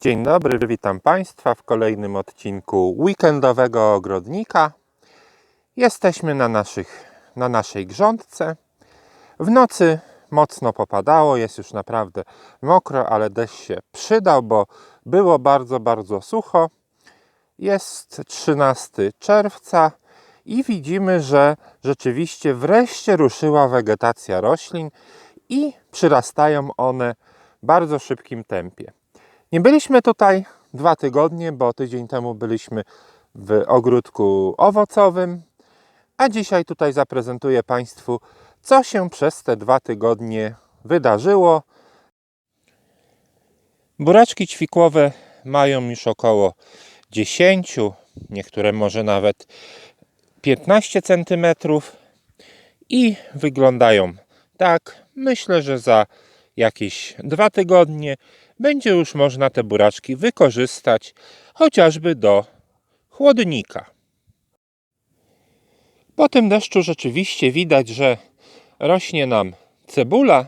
Dzień dobry, witam Państwa w kolejnym odcinku weekendowego ogrodnika. Jesteśmy na, naszych, na naszej grządce. W nocy mocno popadało, jest już naprawdę mokro, ale deszcz się przydał, bo było bardzo, bardzo sucho. Jest 13 czerwca i widzimy, że rzeczywiście wreszcie ruszyła wegetacja roślin i przyrastają one w bardzo szybkim tempie. Nie byliśmy tutaj dwa tygodnie, bo tydzień temu byliśmy w ogródku owocowym, a dzisiaj tutaj zaprezentuję Państwu, co się przez te dwa tygodnie wydarzyło. Buraczki ćwikłowe mają już około 10, niektóre może nawet 15 cm i wyglądają tak. Myślę, że za jakieś dwa tygodnie będzie już można te buraczki wykorzystać chociażby do chłodnika. Po tym deszczu rzeczywiście widać, że rośnie nam cebula.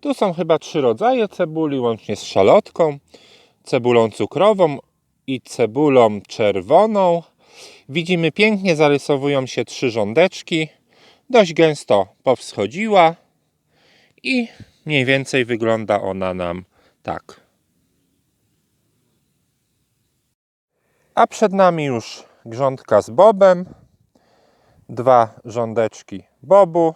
Tu są chyba trzy rodzaje cebuli, łącznie z szalotką, cebulą cukrową i cebulą czerwoną. Widzimy pięknie zarysowują się trzy rządeczki. Dość gęsto powschodziła i mniej więcej wygląda ona nam tak. A przed nami już grządka z bobem, dwa rządeczki bobu,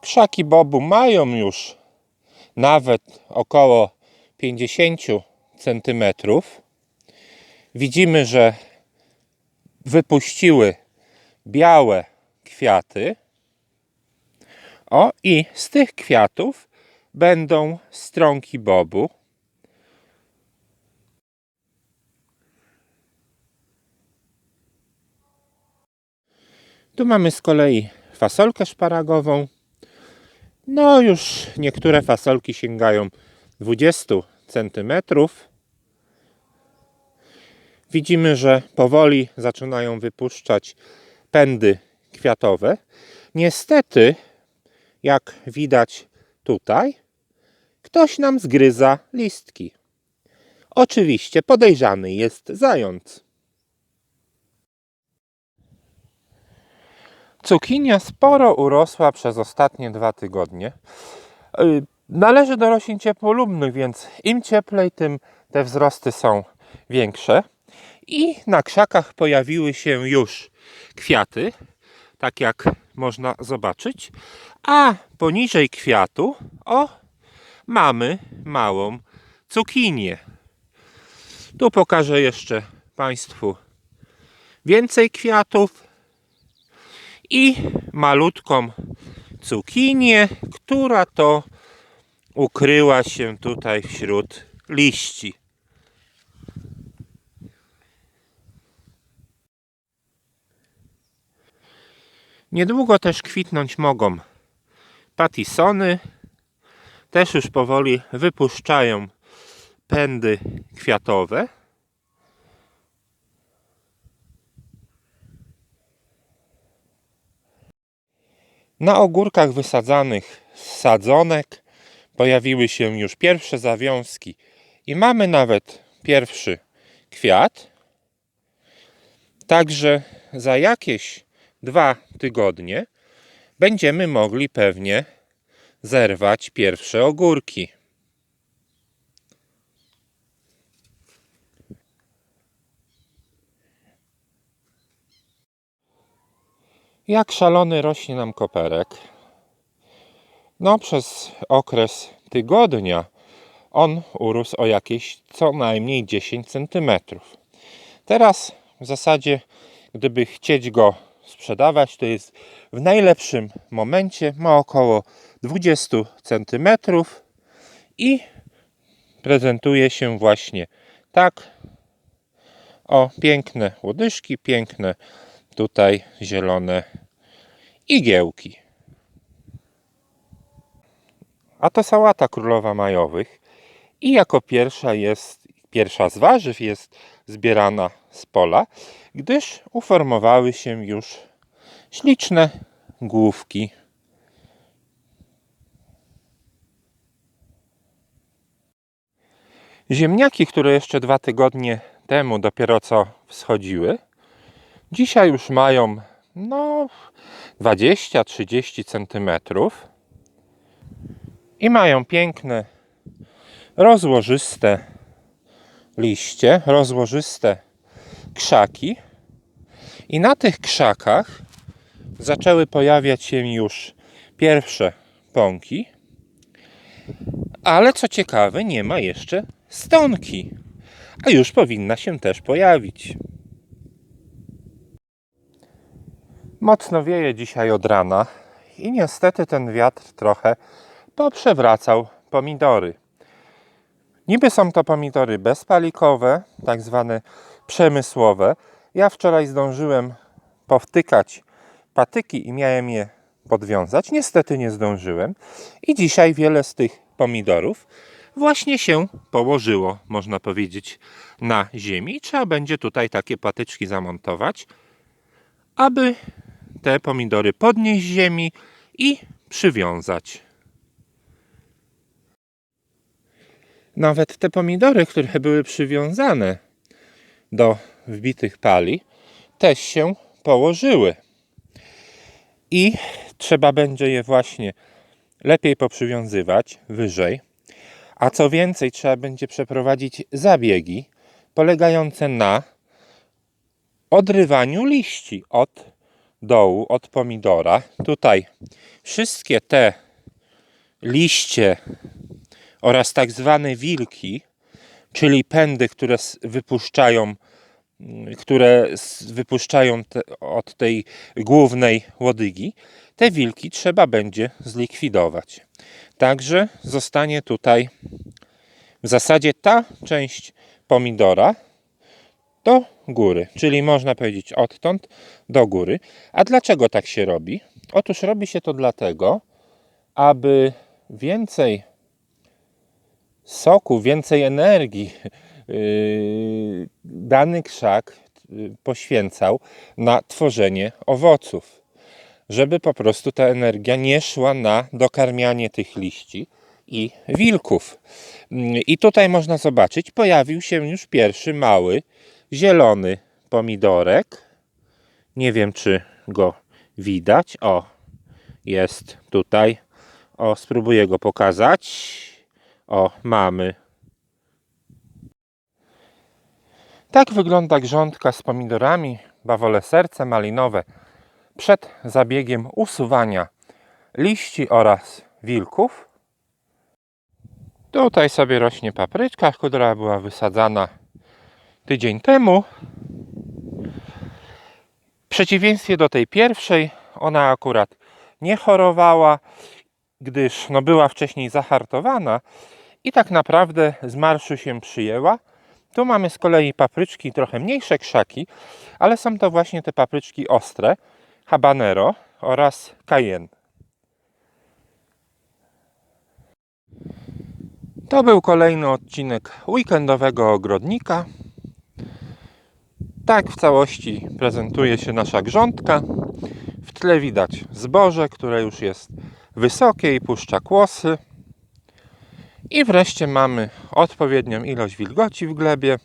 krzaki bobu mają już nawet około 50 cm. Widzimy, że wypuściły białe kwiaty. O, i z tych kwiatów będą strąki bobu. Tu mamy z kolei fasolkę szparagową. No, już niektóre fasolki sięgają 20 cm. Widzimy, że powoli zaczynają wypuszczać pędy kwiatowe. Niestety, jak widać tutaj, ktoś nam zgryza listki. Oczywiście podejrzany jest zając. Cukinia sporo urosła przez ostatnie dwa tygodnie. Yy, Należy do roślin ciepłolubnych, więc im cieplej, tym te wzrosty są większe. I na krzakach pojawiły się już kwiaty, tak jak można zobaczyć. A poniżej kwiatu, o, mamy małą cukinię. Tu pokażę jeszcze Państwu więcej kwiatów i malutką cukinię, która to ukryła się tutaj wśród liści. Niedługo też kwitnąć mogą patisony. Też już powoli wypuszczają pędy kwiatowe. Na ogórkach wysadzanych z sadzonek pojawiły się już pierwsze zawiązki i mamy nawet pierwszy kwiat. Także za jakieś dwa tygodnie będziemy mogli pewnie zerwać pierwsze ogórki. Jak szalony rośnie nam koperek. No, przez okres tygodnia on urósł o jakieś co najmniej 10 cm. Teraz w zasadzie, gdyby chcieć go sprzedawać, to jest w najlepszym momencie, ma około 20 cm i prezentuje się właśnie tak. O, piękne łodyżki, piękne tutaj zielone igiełki. A to sałata królowa majowych. I jako pierwsza jest, pierwsza z warzyw jest zbierana z pola, gdyż uformowały się już śliczne główki. Ziemniaki, które jeszcze dwa tygodnie temu dopiero co wschodziły, dzisiaj już mają no 20-30 centymetrów i mają piękne, rozłożyste liście, rozłożyste krzaki. I na tych krzakach zaczęły pojawiać się już pierwsze pąki. Ale co ciekawe, nie ma jeszcze stonki. A już powinna się też pojawić. Mocno wieje dzisiaj od rana i niestety ten wiatr trochę poprzewracał pomidory. Niby są to pomidory bezpalikowe, tak zwane przemysłowe. Ja wczoraj zdążyłem powtykać patyki i miałem je podwiązać. Niestety nie zdążyłem. I dzisiaj wiele z tych pomidorów właśnie się położyło, można powiedzieć, na ziemi. Trzeba będzie tutaj takie patyczki zamontować, aby te pomidory podnieść z ziemi i przywiązać. Nawet te pomidory, które były przywiązane do wbitych pali, też się położyły. I trzeba będzie je właśnie lepiej poprzywiązywać wyżej. A co więcej, trzeba będzie przeprowadzić zabiegi polegające na odrywaniu liści od dołu, od pomidora. Tutaj wszystkie te liście oraz tak zwane wilki, czyli pędy, które wypuszczają, które wypuszczają te, od tej głównej łodygi, te wilki trzeba będzie zlikwidować. Także zostanie tutaj w zasadzie ta część pomidora do góry, czyli można powiedzieć odtąd do góry. A dlaczego tak się robi? Otóż robi się to dlatego, aby więcej soku, więcej energii yy, dany krzak yy, poświęcał na tworzenie owoców. Żeby po prostu ta energia nie szła na dokarmianie tych liści i wilków. Yy, I tutaj można zobaczyć, pojawił się już pierwszy mały, zielony pomidorek. Nie wiem, czy go widać. O, jest tutaj. O, spróbuję go pokazać. O, mamy. Tak wygląda grządka z pomidorami, bawole serce malinowe przed zabiegiem usuwania liści oraz wilków. Tutaj sobie rośnie papryczka, która była wysadzana tydzień temu. W przeciwieństwie do tej pierwszej, ona akurat nie chorowała, gdyż no, była wcześniej zahartowana i tak naprawdę z marszu się przyjęła. Tu mamy z kolei papryczki, trochę mniejsze krzaki, ale są to właśnie te papryczki ostre, habanero oraz cayenne. To był kolejny odcinek weekendowego ogrodnika. Tak w całości prezentuje się nasza grządka. W tle widać zboże, które już jest wysokie i puszcza kłosy. I wreszcie mamy odpowiednią ilość wilgoci w glebie.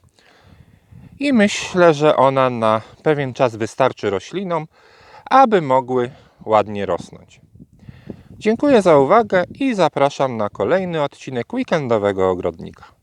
I myślę, że ona na pewien czas wystarczy roślinom, aby mogły ładnie rosnąć. Dziękuję za uwagę i zapraszam na kolejny odcinek weekendowego ogrodnika.